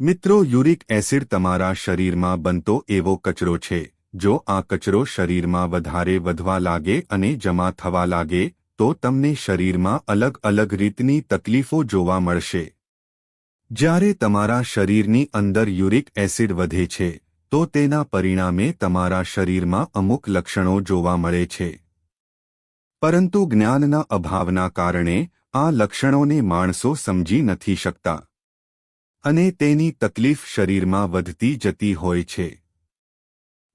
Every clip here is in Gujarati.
મિત્રો, યુરિક એસિડ તમારા શરીરમાં બનતો એવો કચરો છે. જો આ કચરો શરીરમાં વધારે વધવા લાગે અને જમા થવા લાગે, તો તમને શરીરમાં અલગ અલગ રીતની તકલીફો જોવા મળશે. જ્યારે તમારા શરીરની અંદર યુરિક એસિડ વધે છે, તો તેના પરિણામે તમારા શરીરમાં અમુક લક્ષણો જોવા મળે છે. પરંતુ જ્ઞાનના અભાવના કારણે, આ લક્ષણોને માણસો સમજી નથી શકતા. અને તેની તકલીફ શરીરમાં વધતી જતી હોય છે.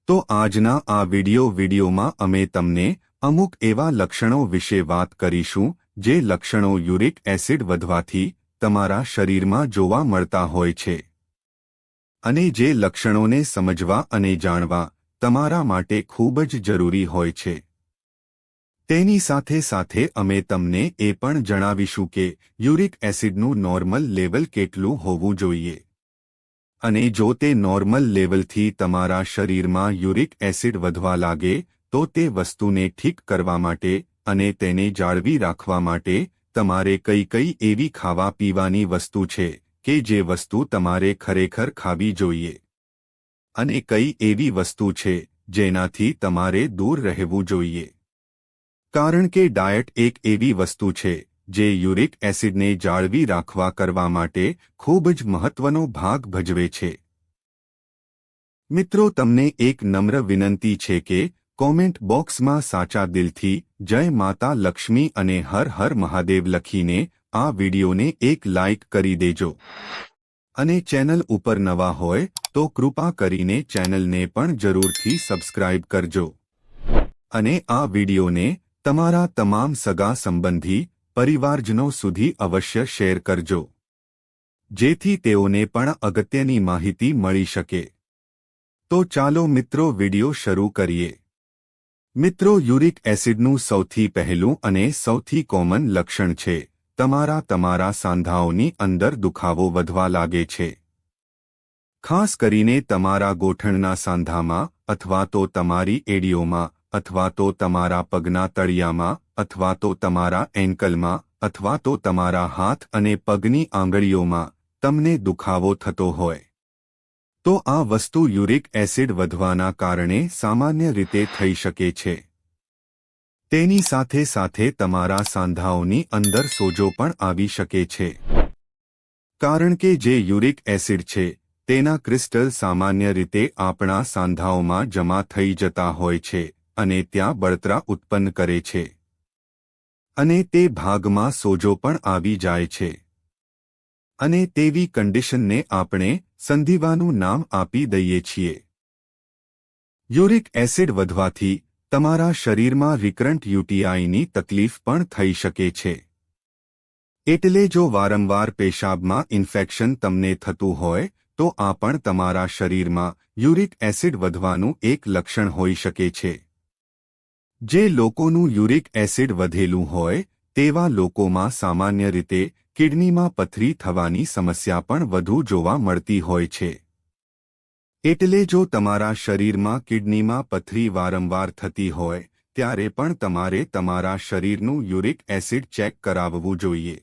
તો આજના આ વિડિયો વિડિયોમાં અમે તમને અમુક એવા લક્ષણો વિશે વાત કરીશું, જે લક્ષણો યુરિક એસિડ વધવાથી તમારા શરીરમાં જોવા મળતા હોય છે. અને જે લક્ષણોને સમજવા અને જાણવા તમારા માટે ખૂબ જ જરૂરી હોય છે. તેની સાથે સાથે અમે તમને એ પણ જણાવીશું કે યુરિક એસિડનું નોર્મલ લેવલ કેટલું હોવું જોઈએ. અને જો તે નોર્મલ લેવલથી તમારા શરીરમાં યુરિક એસિડ વધવા લાગે, તો તે વસ્તુને ઠીક કરવા માટે અને તેને જાળવી રાખવા માટે તમારે કઈ કઈ એવી ખાવા પીવાની વસ્તુ છે કે જે વસ્તુ તમારે ખરેખર ખાવી જોઈએ. અને કઈ એવી વસ્તુ છે જેનાથી તમારે દૂર રહેવું જોઈએ. કારણ કે ડાયટ એક એવી વસ્તુ છે, જે યુરિક એસિડને જાળવી રાખવા કરવા માટે ખૂબ જ મહત્વનો ભાગ ભજવે છે. મિત્રો, તમને એક નમ્ર વિનંતી છે કે કોમેન્ટ બોક્સમાં સાચા દિલથી જય માતા લક્ષ્મી અને હર હર મહાદેવ લખીને આ વિડીયોને એક લાઇક કરી દેજો. અને ચેનલ ઉપર નવા હોય તો કૃપા કરીને ચેનલને પણ જરૂરથી સબસ્ક્રાઇબ કરજો. અને આ વિડિયોને તમારા તમામ સગા સંબંધી પરિવારજનો સુધી અવશ્ય શેર કરજો. જેથી તેઓને પણ અગત્યની માહિતી મળી શકે. તો ચાલો મિત્રો વિડિયો શરૂ કરીએ. મિત્રો યુરિક એસિડનું સૌથી પહેલું અને સૌથી કોમન લક્ષણ છે. તમારા તમારા સાંધાઓની અંદર દુખાવો વધવા લાગે છે. ખાસ કરીને તમારા ગોઠણના સાંધામાં અથવા તો તમારી એડીઓમાં અથવા તો તમારા પગના તળિયામાં, અથવા તો તમારા એન્કલમાં, અથવા તો તમારા હાથ અને પગની આંગળીઓમાં, તમને દુખાવો થતો હોય. તો આ વસ્તુ યુરિક એસિડ વધવાના કારણે સામાન્ય રીતે થઈ શકે છે. તેની સાથે સાથે તમારા સાંધાઓની અંદર સોજો પણ આવી શકે છે. કારણ કે જે યુરિક એસિડ છે, તેના ક્રિસ્ટલ સામાન્ય રીતે આપણા સાંધાઓમાં જમા થઈ જતા હોય છે અને ત્યાં બળતરા ઉત્પન્ન કરે છે. અને તે ભાગમાં સોજો પણ આવી જાય છે. અને તેવી કન્ડિશનને આપણે સંધિવાનું નામ આપી દઈએ છીએ. યુરિક એસિડ વધવાથી તમારા શરીરમાં રિકરન્ટ યુટીઆઈની તકલીફ પણ થઈ શકે છે. એટલે જો વારંવાર પેશાબમાં ઇન્ફેક્શન તમને થતું હોય, તો આ પણ તમારા શરીરમાં યુરિક એસિડ વધવાનું એક લક્ષણ હોઈ શકે છે. જે લોકોનું યુરિક એસિડ વધેલું હોય, તેવા લોકોમાં સામાન્ય રીતે કિડનીમાં પથરી થવાની સમસ્યા પણ વધુ જોવા મળતી હોય છે. એટલે જો તમારા શરીરમાં કિડનીમાં પથરી વારંવાર થતી હોય, ત્યારે પણ તમારે તમારા શરીરનું યુરિક એસિડ ચેક કરાવવું જોઈએ.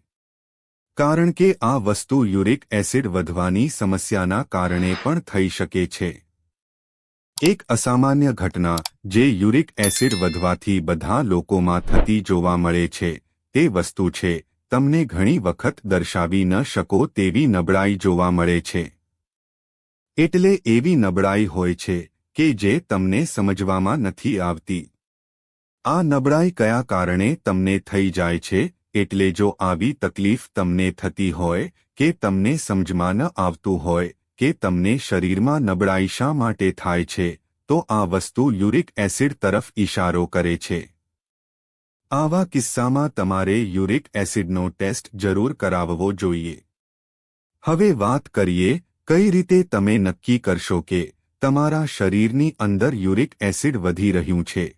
કારણ કે આ વસ્તુ યુરિક એસિડ વધવાની સમસ્યાના કારણે પણ થઈ શકે છે. એક અસામાન્ય ઘટના જે યુરિક એસિડ વધવાથી બધા લોકોમાં થતી જોવા મળે છે. તે વસ્તુ છે. તમને ઘણી વખત દર્શાવી ન શકો તેવી નબળાઈ જોવા મળે છે. એટલે એવી નબળાઈ હોય છે કે જે તમને સમજવામાં નથી આવતી. આ નબળાઈ કયા કારણે તમને થઈ જાય છે? એટલે જો આવી તકલીફ તમને થતી હોય કે તમને સમજમાં ન આવતું હોય કે તમને શરીરમાં નબળાઈ શા માટે થાય છે, તો આ વસ્તુ યુરિક એસિડ તરફ ઇશારો કરે છે. આવા કિસ્સામાં તમારે યુરિક એસિડનો ટેસ્ટ જરૂર કરાવવો જોઈએ. હવે વાત કરીએ, કઈ રીતે તમે નક્કી કરશો કે તમારા શરીરની અંદર યુરિક એસિડ વધી રહ્યું છે?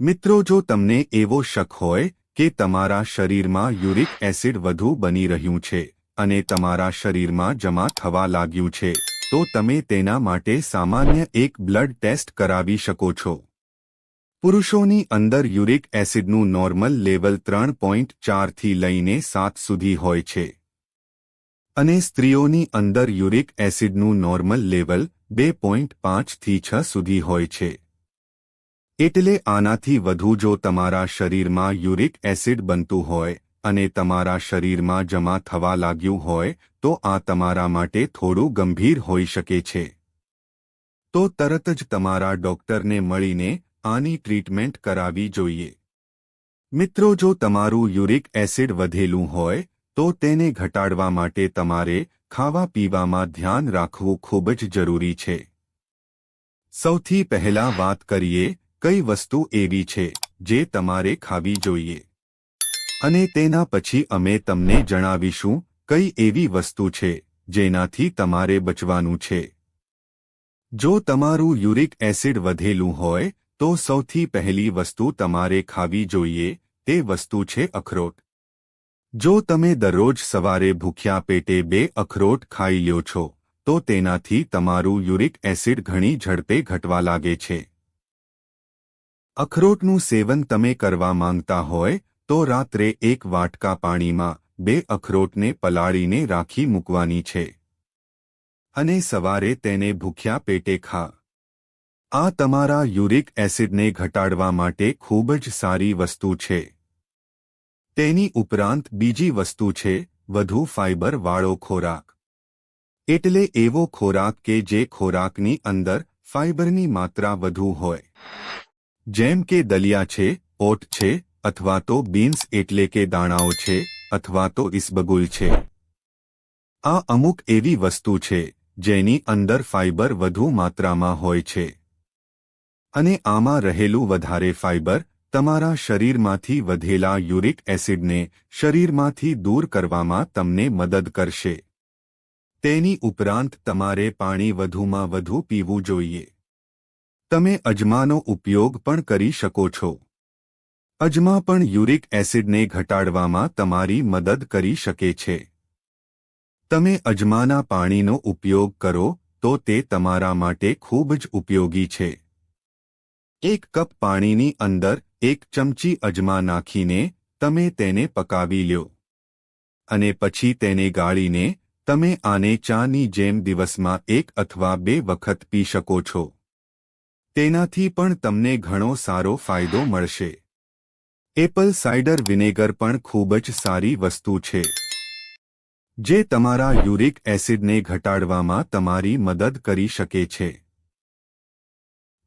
મિત્રો, જો તમને એવો શક હોય કે તમારા શરીરમાં યુરિક એસિડ વધુ બની રહ્યું છે અને તમારા શરીરમાં જમા થવા લાગ્યું છે, તો તમે તેના માટે સામાન્ય એક બ્લડ ટેસ્ટ કરાવી શકો છો. પુરુષોની અંદર યુરિક એસિડનું નોર્મલ લેવલ ત્રણ પોઈન્ટ ચારથી લઈને સાત સુધી હોય છે. અને સ્ત્રીઓની અંદર યુરિક એસિડનું નોર્મલ લેવલ બે પોઈન્ટ પાંચથી છ સુધી હોય છે. એટલે આનાથી વધુ જો તમારા શરીરમાં યુરિક એસિડ બનતું હોય અને તમારા શરીરમાં જમા થવા લાગ્યું હોય, તો આ તમારા માટે થોડું ગંભીર હોઈ શકે છે. તો તરત જ તમારા ડોક્ટરને મળીને આની ટ્રીટમેન્ટ કરાવી જોઈએ. મિત્રો, જો તમારું યુરિક એસિડ વધેલું હોય, તો તેને ઘટાડવા માટે તમારે ખાવા પીવામાં ધ્યાન રાખવું ખૂબ જ જરૂરી છે. સૌથી પહેલા વાત કરીએ, કઈ વસ્તુ એવી છે, જે તમારે ખાવી જોઈએ? અને તેના પછી અમે તમને જણાવીશું કઈ એવી વસ્તુ છે જેનાથી તમારે બચવાનું છે. જો તમારું યુરિક એસિડ વધેલું હોય, તો સૌથી પહેલી વસ્તુ તમારે ખાવી જોઈએ તે વસ્તુ છે અખરોટ. જો તમે દરરોજ સવારે ભૂખ્યા પેટે બે અખરોટ ખાઈ લ્યો છો, તો તેનાથી તમારું યુરિક એસિડ ઘણી ઝડપે ઘટવા લાગે છે. અખરોટનું સેવન તમે કરવા માંગતા હોય તો રાત્રે એક વાટકા પાણીમાં બે અખરોટને પલાળીને રાખી મૂકવાની છે. અને સવારે તેને ભૂખ્યા પેટે ખા. આ તમારા યુરિક એસિડને ઘટાડવા માટે ખૂબ જ સારી વસ્તુ છે. તેની ઉપરાંત બીજી વસ્તુ છે, વધુ ફાઇબર વાળો ખોરાક. એટલે એવો ખોરાક કે જે ખોરાકની અંદર ફાઇબરની માત્રા વધુ હોય. જેમ કે દલિયા છે, ઓટ છે અથવા તો બીન્સ એટલે કે દાણાઓ છે, અથવા તો ઇસબગુલ છે. આ અમુક એવી વસ્તુ છે, જેની અંદર ફાઇબર વધુ માત્રામાં હોય છે. અને આમાં રહેલું વધારે ફાઇબર તમારા શરીરમાંથી વધેલા યુરિક એસિડને શરીરમાંથી દૂર કરવામાં તમને મદદ કરશે. તેની ઉપરાંત તમારે પાણી વધુમાં વધુ પીવું જોઈએ. તમે અજમાનો ઉપયોગ પણ કરી શકો છો. અજમા પણ યુરિક એસિડને ઘટાડવામાં તમારી મદદ કરી શકે છે. તમે અજમાના પાણીનો ઉપયોગ કરો, તો તે તમારા માટે ખૂબ જ ઉપયોગી છે. એક કપ પાણીની અંદર એક ચમચી અજમા નાખીને તમે તેને પકાવી લ્યો. અને પછી તેને ગાળીને તમે આને ચાની જેમ દિવસમાં એક અથવા બે વખત પી શકો છો. તેનાથી પણ તમને ઘણો સારો ફાયદો મળશે. એપલ સાઇડર વિનેગર પણ ખૂબ જ સારી વસ્તુ છે. જે તમારા યુરિક એસિડને ઘટાડવામાં તમારી મદદ કરી શકે છે.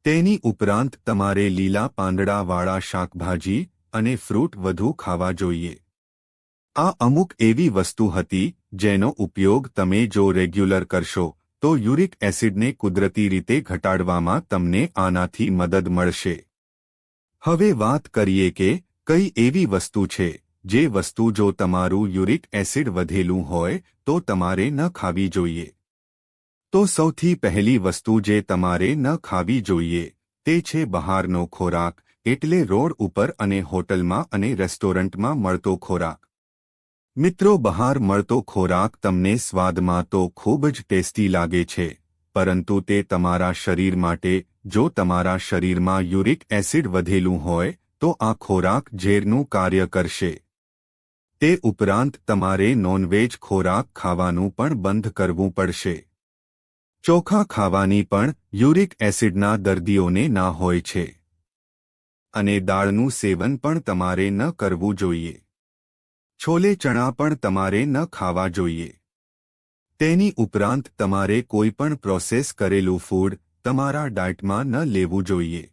તેની ઉપરાંત તમારે લીલા પાંદડાવાળા શાકભાજી અને ફ્રૂટ વધુ ખાવા જોઈએ. આ અમુક એવી વસ્તુ હતી જેનો ઉપયોગ તમે જો રેગ્યુલર કરશો, તો યુરિક એસિડને કુદરતી રીતે ઘટાડવામાં તમને આનાથી મદદ મળશે. હવે વાત કરીએ કે કઈ એવી વસ્તુ છે, જે વસ્તુ જો તમારું યુરિક એસિડ વધેલું હોય, તો તમારે ન ખાવી જોઈએ. તો સૌથી પહેલી વસ્તુ જે તમારે ન ખાવી જોઈએ, તે છે બહારનો ખોરાક, એટલે રોડ ઉપર અને હોટલમાં અને રેસ્ટોરન્ટમાં મળતો ખોરાક. મિત્રો, બહાર મળતો ખોરાક તમને સ્વાદમાં તો ખૂબ જ ટેસ્ટી લાગે છે, પરંતુ તે તમારા શરીર માટે, જો તમારા શરીરમાં યુરિક એસિડ વધેલું હોય તો આ ખોરાક ઝેરનું કાર્ય કરશે. તે ઉપરાંત તમારે નોનવેજ ખોરાક ખાવાનું પણ બંધ કરવું પડશે. ચોખા ખાવાની પણ યુરિક એસિડના દર્દીઓને ના હોય છે. અને દાળનું સેવન પણ તમારે ન કરવું જોઈએ. છોલે ચણા પણ તમારે ન ખાવા જોઈએ. તેની ઉપરાંત તમારે કોઈ પણ પ્રોસેસ કરેલું ફૂડ તમારા ડાયટમાં ન લેવું જોઈએ.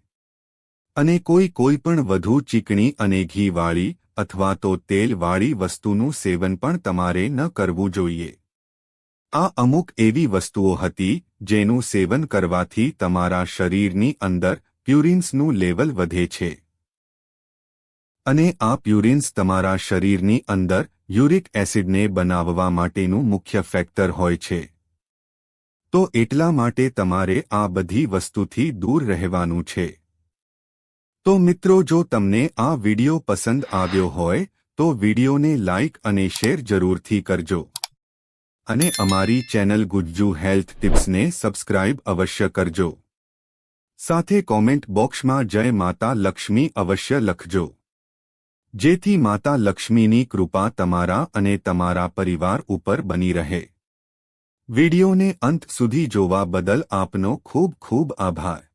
અને કોઈ કોઈ પણ વધુ ચીકણી અને ઘીવાળી અથવા તો તેલવાળી વસ્તુનું સેવન પણ તમારે ન કરવું જોઈએ. આ અમુક એવી વસ્તુઓ હતી જેનું સેવન કરવાથી તમારા શરીરની અંદર પ્યુરિન્સનું લેવલ વધે છે. અને આ પ્યુરિન્સ તમારા શરીરની અંદર યુરિક એસિડને બનાવવા માટેનું મુખ્ય ફેક્ટર હોય છે. તો એટલા માટે તમારે આ બધી વસ્તુથી દૂર રહેવાનું છે. તો મિત્રો, જો તમને આ વિડિયો પસંદ આવ્યો હોય, તો વિડિયોને લાઇક અને શેર જરૂરથી કરજો. અને અમારી ચેનલ ગુજ્જુ હેલ્થ ટિપ્સને સબસ્ક્રાઇબ અવશ્ય કરજો. સાથે કોમેન્ટ બોક્સમાં જય માતા લક્ષ્મી અવશ્ય લખજો. જેથી માતા લક્ષ્મીની કૃપા તમારા અને તમારા પરિવાર ઉપર બની રહે. વિડિયોને અંત સુધી જોવા બદલ આપનો ખૂબ ખૂબ આભાર.